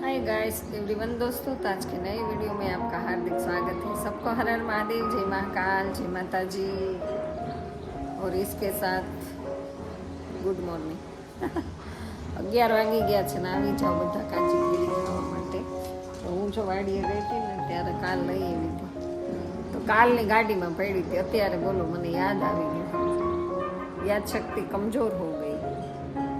Hi guys everyone दोस्तों तो आज के नए वीडियो में आपका हार्दिक स्वागत है सबको हर हर महादेव जय महाकाल जय माता जी और इसके साथ ગુડ મોર્નિંગ અગિયાર વાગી ગયા છે ને આવી જાઓ બધા કાચી કેરી ખાવા માટે તો હું જો વાડીએ ગઈ હતી ને ત્યારે કાલ લઈ આવી હતી તો કાલની ગાડીમાં પડી હતી અત્યારે બોલો મને યાદ આવી ગયું યાદ શક્તિ કમજોર હો ગઈ.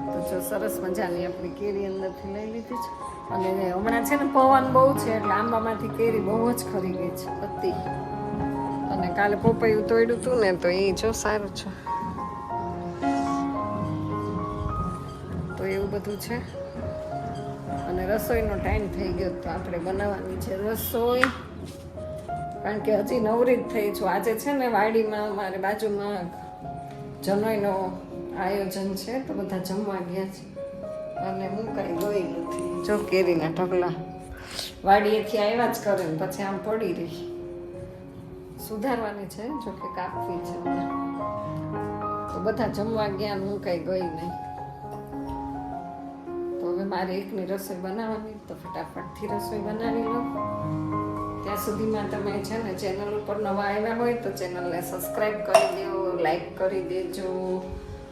તો જો સરસ મજાની આપણી કેરી અંદરથી લઈ લીધી છે. અને હમણાં છે ને પવન બહુ છે એટલે આંબામાંથી કેરી બહુ જ ખરી ગઈ છે બધી અને કાલે પોપૈયું તોડ્યું હતું ને તો એ જો સારું છે. તો એવું બધું છે. અને રસોઈનો ટાઈમ થઈ ગયો તો આપણે બનાવવાની છે રસોઈ. કારણ કે હજી નવરી જ થઈ છું. આજે છે ને વાડીમાં, મારે બાજુમાં જનોઈનો આયોજન છે તો બધા જમવા ગયા છે. અને હું કાંઈ ગઈ નથી. જો કેરીના ઢગલા વાડીએથી આવ્યા જ કરે ને પછી આમ પડી રહી. સુધારવાની છે, જો કે કાપવી છે તો બધા જમવા ગયા હું કાંઈ ગઈ નહીં. તો હવે મારે એકની રસોઈ બનાવવાની તો ફટાફટથી રસોઈ બનાવી લો ત્યાં સુધીમાં તમે છે ને ચેનલ ઉપર નવા આવ્યા હોય તો ચેનલને સબસ્ક્રાઈબ કરી દો લાઈક કરી દેજો.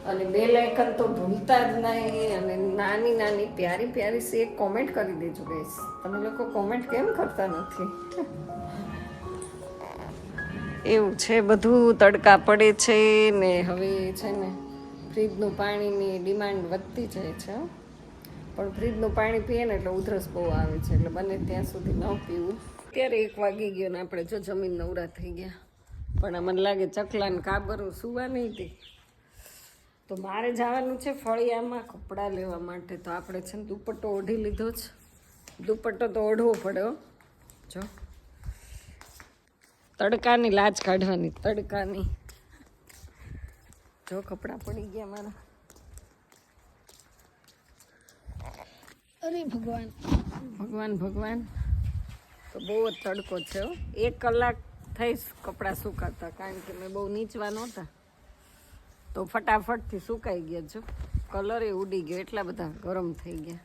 અને બે લાઇકન તો ભૂલતા જ નહીં. અને નાની નાની પ્યારી પ્યારી સે કોમેન્ટ કરી દેજો ગઈશ તમે લોકો કોમેન્ટ કેમ કરતા નથી? એવું છે બધું તડકા પડે છે ને હવે છે ને ફ્રીજનું પાણીની ડિમાન્ડ વધતી જાય છે. પણ ફ્રીજનું પાણી પીએ ને એટલે ઉધરસ બહુ આવે છે. એટલે બને ત્યાં સુધી ન પીવું. ત્યારે એક વાગી ગયો ને આપણે જો જમીન નવરા થઈ ગયા. પણ મને લાગે ચકલાને કાબરું સુવા નહીં હતી. તો મારે જવાનું છે ફળિયામાં કપડાં લેવા માટે. તો આપણે છે ને દુપટ્ટો ઓઢી લીધો છે. દુપટ્ટો તો ઓઢવો પડે હો. જો. તડકાની લાજ કાઢવાની તડકાની. જો કપડાં પડી ગયા મારા. અરે ભગવાન. ભગવાન ભગવાન. તો બહુ જ તડકો છે. એક કલાક થઈશ કપડાં સુકાતા, કારણ કે મેં બહુ નીચવા નહોતા. તો ફટાફટથી સુકાઈ ગયા છો. કલરે ઉડી ગયો, એટલા બધા ગરમ થઈ ગયા.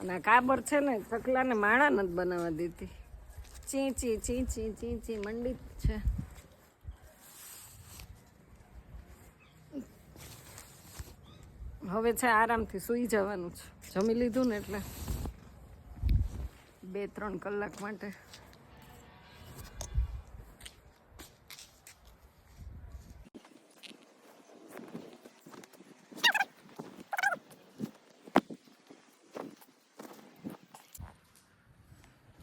અને આ કાબર છે ને, ચકલાને માળા નથી બનાવવા દેતી. ચીંચી ચીંચી ચીંચી મંડી છે. હવે છે આરામથી સૂઈ જવાનું છે. જમી લીધું ને એટલે બે, ત્રણ કલાક માટે.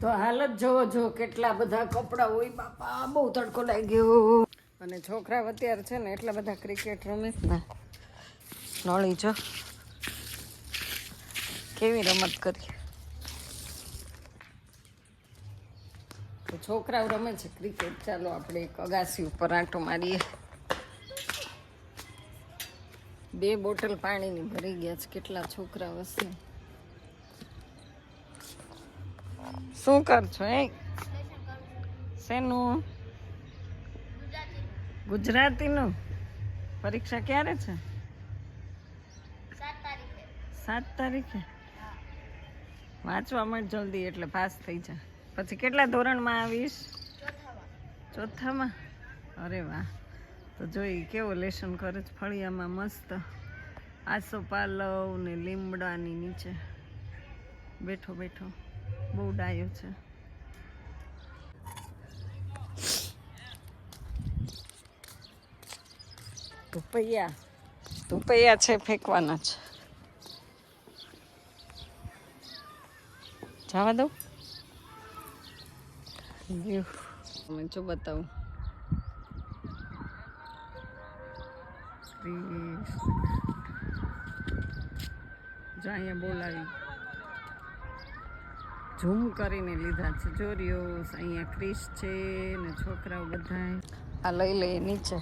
તો હાલત જોવો જો કેટલા બધા કપડાં હોય બાપા બહુ તડકો લાગ્યો અને છોકરા અત્યારે છે ને એટલા બધા ક્રિકેટ રમે. ને. નળી જો. કેવી રમત કરી. છોકરાઓ રમે છે ક્રિકેટ ચાલો આપણે એક અગાસી ઉપર આંટો મારીએ. બે બોટલ પાણીની ભરી ગયા છે. કેટલા છોકરા હશે. શું કર છો એ શેનું? ગુજરાતીનું? પરીક્ષા ક્યારે છે? સાત તારીખે. વાંચવા મળે જલ્દી એટલે પાસ થઈ જા. પછી કેટલા ધોરણમાં આવીશ? ચોથામાં? અરે વાહ. તો જોઈ કેવો લેસન કરે છે ફળિયામાં મસ્ત. આસો પાલવ ને લીમડાની નીચે. બેઠો બેઠો. બહુ ડાયો છે. ધુપૈયા ધુપૈયા છે ફેંકવાના છે. જવા દઉં. તમે જો બતાવું. અહીંયા બોલાવી. ઝૂમ કરીને લીધા છે. જોરિયો અહીંયા ક્રિસ છે ને છોકરાઓ બધા આ લઈ લઈએ નીચે.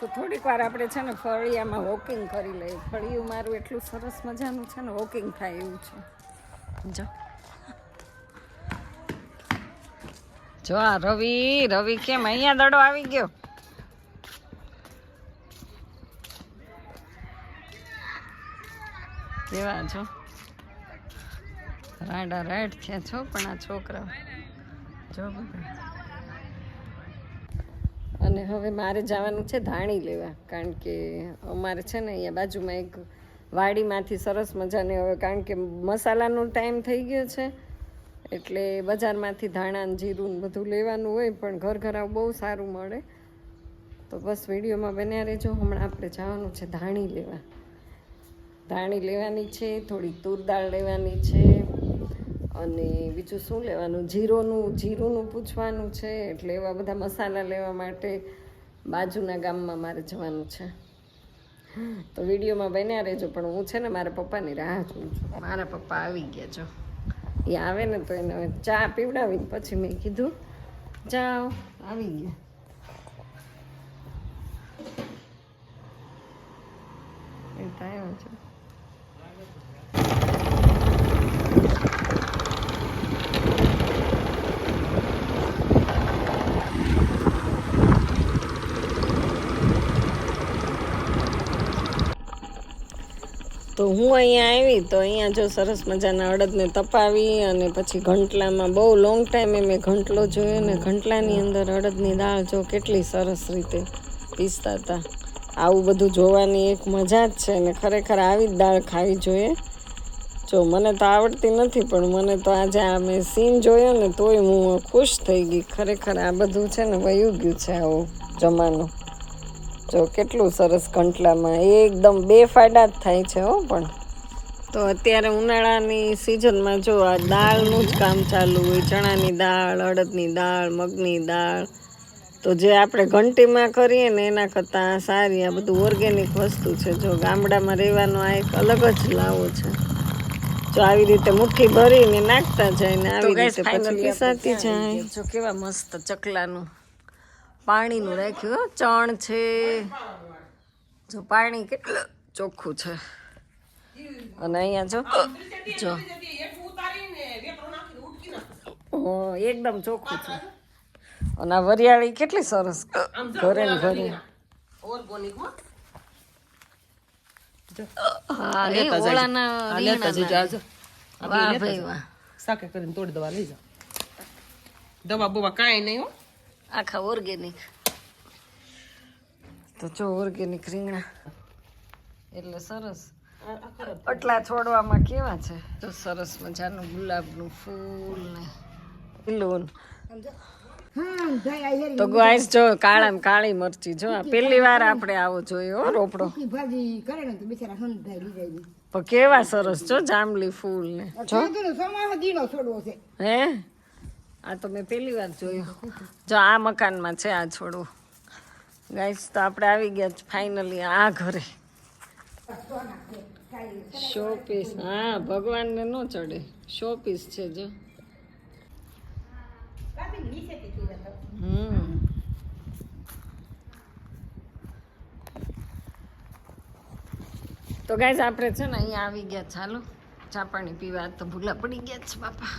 તો થોડીક વાર આપણે છે ને ફળિયામાં વોકિંગ કરી લઈએ. ફળિયું મારું એટલું સરસ મજાનું છે ને વોકિંગ થાય એવું છે. જો. જો આ રવિ રવિ કેમ? અહીંયા દડો આવી ગયો. કેવા છો રાડા રાડ થયા છો પણ આ છોકરા. જો અને હવે મારે જવાનું છે ધાણી લેવા, કારણ કે અમારે છે ને અહીંયા બાજુમાં એક વાડીમાંથી સરસ મજાની હવે કારણ કે મસાલાનો ટાઈમ થઈ ગયો છે, એટલે બજારમાંથી ધાણા જીરું બધું લેવાનું હોય પણ ઘર ઘરાવ બહુ સારું મળે. તો બસ વિડીયોમાં બન્યા રહેજો. હમણાં આપણે જવાનું છે ધાણી લેવા. ધાણી લેવાની છે થોડી તૂર દાળ લેવાની છે અને બીજું શું લેવાનું? જીરોનું જીરુંનું પૂછવાનું છે એટલે એવા બધા મસાલા લેવા માટે બાજુના ગામમાં મારે જવાનું છે. તો વિડીયોમાં બન્યા રહેજો પણ હું છે ને મારા પપ્પાની રાહ જોઉં છું. મારા પપ્પા આવી ગયા છો. એ આવે ને તો એને ચા પીવડાવીને પછી મેં કીધું જાઓ. આવી ગયા. એ થાય છે. તો હું અહીંયા આવી તો અહીંયા જો સરસ મજાના અડદને તપાવી અને પછી ઘંટલામાં બહુ લોંગ ટાઈમે મેં ઘંટલો જોયો ને ઘંટલાની અંદર અડદની દાળ જો કેટલી સરસ રીતે પીસતા હતા. આવું બધું જોવાની એક મજા જ છે ને ખરેખર આવી જ દાળ ખાવી જોઈએ. જો મને તો આવડતી નથી પણ મને તો આજે આ મેં સીન જોયો ને તોય હું ખુશ થઈ ગઈ. ખરેખર આ બધું છે ને વયું ગયું છે આવું જમાનો. જો કેટલું સરસ કંટલામાં. એકદમ બે ફાયદા જ થાય છે હો પણ. તો અત્યારે ઉનાળાની સિઝનમાં જો આ દાળનું જ કામ ચાલુ હોય ચણાની દાળ અડદની દાળ મગની દાળ તો જે આપણે ઘંટીમાં કરીએ ને એના કરતાં સારી આ બધું ઓર્ગેનિક વસ્તુ છે. જો ગામડામાં રહેવાનો આ એક અલગ જ લાવો છે. જો આવી રીતે મુઠ્ઠી ભરીને નાખતા જાય ને આવી રીતે પછી પીસાતી જાય. જો કેવા મસ્ત ચકલાનું પાણીનું રાખ્યું ચણ છે. જો પાણી કેટલું ચોખ્ખું છે. અને અહીંયા જો જો. હં, એકદમ ચોખ્ખું છે. અને આ વરિયાળી કેટલી સરસ ઘરે ને ઘરે હા એ ઓળાના ભાઈ સાકે કરીને તોડી દવા લઈ જાઓ. દવા બવા કાંઈ નહીં હો. આખા ઓર્ગેનિક. તો જો ઓર્ગેનિક રીંગણા. એટલે સરસ. આટલા છોડવામાં કેવા છે? તો સરસ મજાનું ગુલાબનું ફૂલ ને લીલું તો ગાઈસ જો કાળા ને કાળી મરચી જો આ પહેલી વાર આપણે આવો જોયો હો રોપડો. કેવા સરસ જો જાંબલી ફૂલ ને. હે? આ તો મેં પહેલી વાર જોયું. જો આ મકાનમાં છે આ છોડવું. ગાઈસ તો આપણે આવી ગયા ફાઇનલી આ ઘરે. શો પીસ હા, ભગવાનને ન ચડે. શો પીસ છે જો. હમ. તો ગાઈઝ આપણે છે ને અહીંયા આવી ગયા ચાલો ચા પાણી પીવા તો ભૂલા પડી ગયા છે બાપા.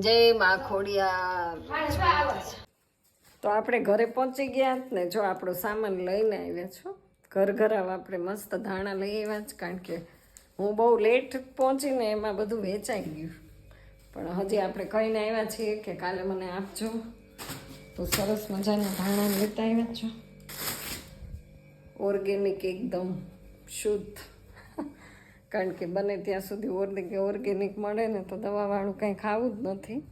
જય મા ખોડિયા. તો આપણે ઘરે પહોંચી ગયા ને જો આપણો સામાન લઈને આવ્યા છો. ઘર ઘર આપણે મસ્ત ધાણા લઈ આવ્યા જ, કારણ કે હું બહુ લેટ પહોંચીને એમાં બધું વેચાઈ ગયું. પણ હજી આપણે કહીને આવ્યા છીએ કે કાલે મને આપજો. તો સરસ મજાના ધાણા લેતા આવ્યા છો. ઓર્ગેનિક એકદમ શુદ્ધ. કારણ કે બને ત્યાં સુધી ઓર્ગેનિક ઓર્ગેનિક મળે ને તો દવાવાળું કંઈ ખાવું જ નથી.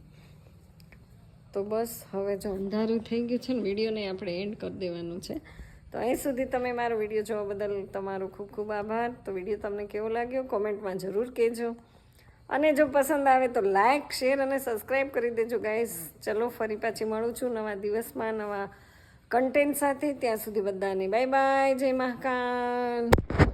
તો બસ હવે જો અંધારું થઈ ગયું છે ને, વિડીયોને આપણે એન્ડ કરી દેવાનું છે. તો અહીં સુધી તમે મારો વીડિયો જોવા બદલ તમારો ખૂબ ખૂબ આભાર. તો વીડિયો તમને કેવો લાગ્યો કોમેન્ટમાં જરૂર કહેજો. અને જો પસંદ આવે તો લાઇક શેર અને સબસ્ક્રાઈબ કરી દેજો ગાઈઝ. ચલો, ફરી પાછી મળું છું નવા દિવસમાં, નવા કન્ટેન્ટ સાથે. ત્યાં સુધી બધાને બાય બાય જય મહાકાલ.